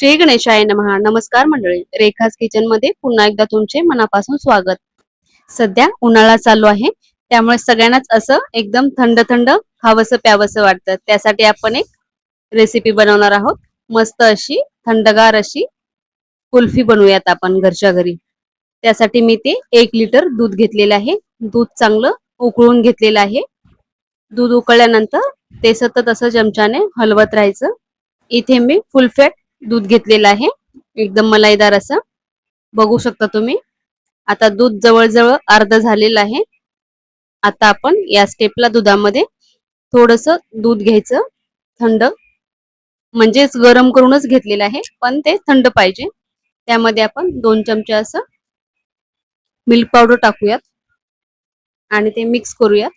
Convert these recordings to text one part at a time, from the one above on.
श्री गणेशाय नमहा नमस्कार मंडळी. रेखाज किचनमध्ये पुन्हा एकदा तुमचे मनापासून स्वागत. सध्या उन्हाळा चालू आहे. त्यामुळे सगळ्यांनाच असं एकदम थंड थंड खावंसं प्यावंसं वाटतं. त्यासाठी आपण एक रेसिपी बनवणार आहोत. मस्त अशी थंडगार अशी कुल्फी बनवूयात आपण घरच्या घरी. त्यासाठी मी ते एक लिटर दूध घेतलेलं आहे. दूध चांगलं उकळून घेतलेलं आहे. दूध उकळल्यानंतर ते सतत असं चमच्याने हलवत राहायचं. इथे मी फुल फॅट दूध घेतलेलं आहे. एकदम मलाईदार असं. बघू शकता तुम्ही. आता दूध जवळजवळ अर्ध झालेलं आहे. आता आपण या स्टेपला दुधामध्ये थोडस दूध घ्यायचं. थंड. म्हणजेच गरम करूनच घेतलेलं आहे. पण ते थंड पाहिजे. त्यामध्ये आपण दोन चमचे असं मिल्क पावडर टाकूयात. आणि ते मिक्स करूयात.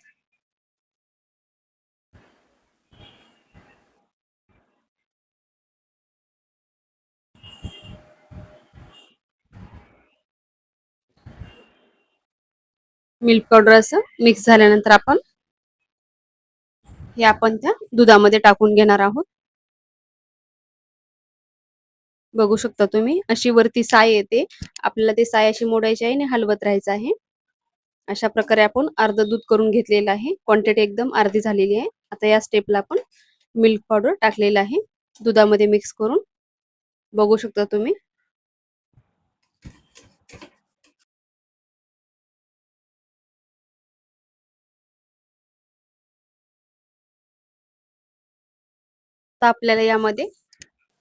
मिल्क पावडर असं मिक्स झाल्यानंतर आपण हे आपण त्या दुधामध्ये टाकून घेणार आहोत. बघू शकता तुम्ही अशी वरती साय येते. आपल्याला ते साय अशी मोडायची आहे आणि हलवत राहायचं आहे. अशा प्रकारे आपण अर्ध दूध करून घेतलेलं आहे. क्वांटिटी एकदम अर्धी झालेली आहे. आता या स्टेपला आपण मिल्क पावडर टाकलेलं आहे. दुधामध्ये मिक्स करून. बघू शकता तुम्ही. आता आपल्याला यामध्ये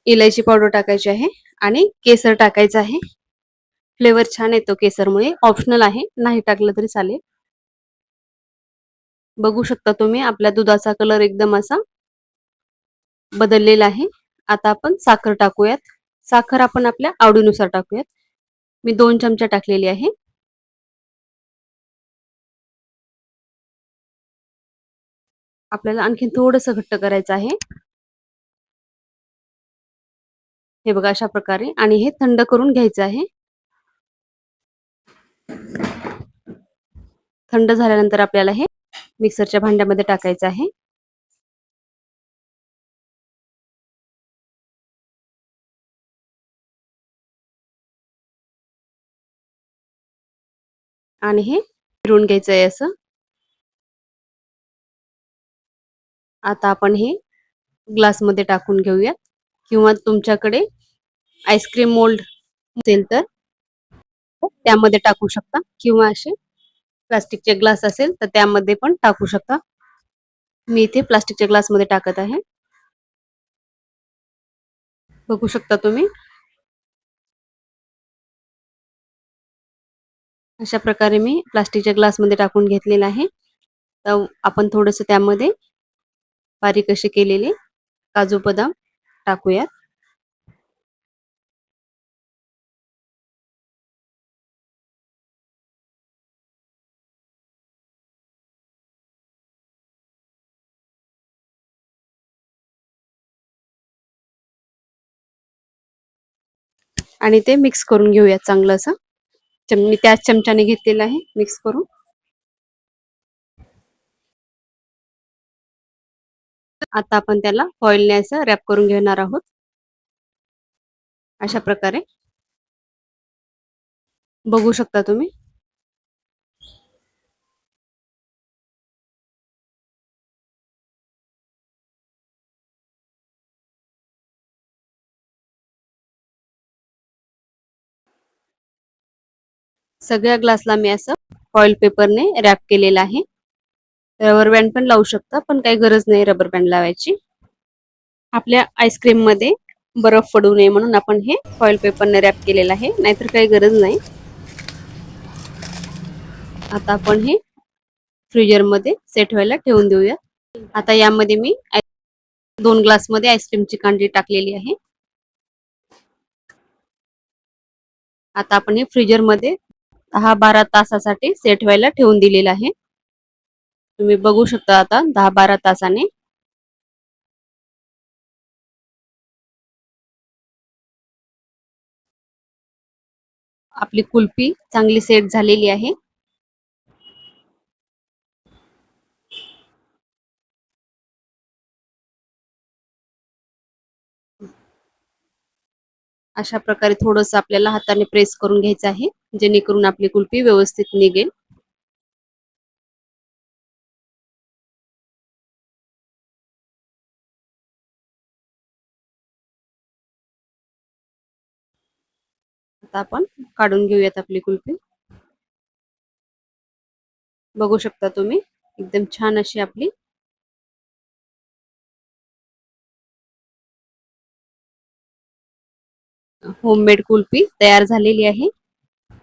इलायची पावडर टाकायची आहे आणि केसर टाकायचं आहे. फ्लेवर छान येतो केसरमुळे. ऑप्शनल आहे. नाही टाकलं तरी चालेल. बघू शकता तुम्ही आपल्या दुधाचा कलर एकदम असा बदललेला आहे. आता आपण साखर टाकूयात. साखर आपण आपल्या आवडीनुसार टाकूयात. मी दोन चमचा टाकलेली आहे. आपल्याला आणखीन थोडस घट्ट करायचं आहे. हे बघा अशा प्रकारे. आणि हे थंड करून घ्यायचं आहे. थंड झाल्यानंतर आपल्याला हे मिक्सरच्या भांड्यामध्ये टाकायचं आहे. आणि हे फिरून घ्यायचं आहे असं. आता आपण हे ग्लासमध्ये टाकून घेऊयात. किंवा तुमच्याकडे आईस्क्रीम मोल्ड असेल तर त्यामध्ये टाकू शकता. किंवा असे प्लास्टिकचे ग्लास असेल तर त्यामध्ये पण टाकू शकता. मी इथे प्लास्टिकच्या ग्लासमध्ये टाकत आहे. बघू शकता तुम्ही. अशा प्रकारे मी प्लास्टिकच्या ग्लासमध्ये टाकून घेतलेलं आहे. तर आपण थोडस त्यामध्ये बारीक असे केलेले काजू बदाम टाकूयात. आणि ते मिक्स करून घेऊयात चांगलं असं. मी त्याच चमच्याने घेतलेलं आहे मिक्स करून. आता आपण त्याला फॉइलने असं रॅप करून घेणार आहोत. अशा प्रकारे. बघू शकता तुम्ही. सगळ्या ग्लासला मी असं फॉइल पेपरने रॅप केलेलं आहे. रबर बँड पण लावू शकता पण काही गरज नाही रबर बँड लावायची. आपल्या आईस्क्रीममध्ये बर्फ पडू नये म्हणून आपण हे फॉइल पेपरने रॅप केलेलं आहे नाहीतर काही गरज नाही. आता आपण हे फ्रीजरमध्ये सेट व्हायला ठेवून देऊया. आता यामध्ये मी दोन ग्लासमध्ये आईस्क्रीमची कांडी टाकलेली आहे. आता आपण हे फ्रीजरमध्ये दहा बारा तासासाठी सेट व्हायला ठेवून दिलेलं आहे. तुम्ही बघू शकता आता दहा बारा तासाने. आपली कुल्फी चांगली सेट झालेली आहे. अशा प्रकारे थोडस आपल्याला हाताने प्रेस करून घ्यायचं आहे जेणेकरून आपली कुल्फी व्यवस्थित निघेल. आता आपण काढून घेऊयात आपली कुल्फी. बघू शकता तुम्ही एकदम छान अशी आपली. होममेड कुल्फी तयार झालेली आहे.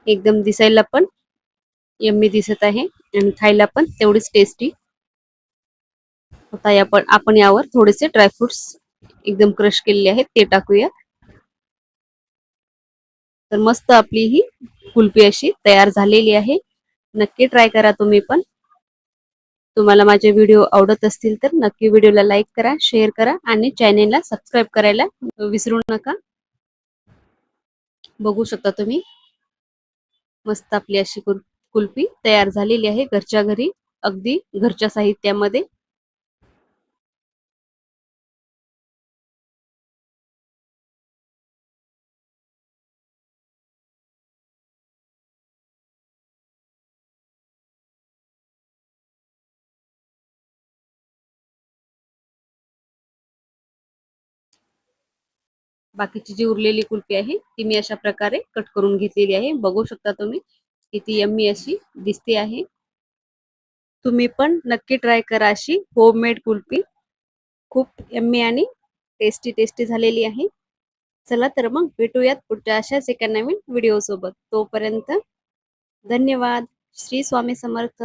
एकदम दिसायला पण यम्मी दिसत आहे आणि खायला पण तेवढीच टेस्टी आता आपण आपण यावर थोडेसे ड्रायफ्रुट्स एकदम क्रश केलेले आहेत ते टाकूया तर मस्त आपली ही कुल्फी अशी तयार झालेली आहे. नक्की ट्राय करा तुम्ही पण. तुम्हाला माझे व्हिडिओ आवडत असतील तर नक्की व्हिडिओला लाईक करा शेअर करा आणि चॅनेलला सबस्क्राईब करायला विसरू नका. बघू शकता तुम्ही. मस्त आपली अशी कुल्फी तयार झालेली आहे घरच्या घरी अगदी घरच्या साहित्यामध्ये. बाकीची जी उरलेली कुल्फी आहे ती मी अशा प्रकारे कट करून घेतलेली आहे. बघू शकता तुम्ही किती यम्मी अशी दिसते आहे. तुम्ही पण नक्की ट्राय करा अशी होममेड कुल्फी. खूप यम्मी आणि टेस्टी टेस्टी झालेली आहे. चला तर मग भेटूयात पुढच्या अशाच एका नवीन व्हिडिओ सोबत. तोपर्यंत धन्यवाद. श्री स्वामी समर्थ.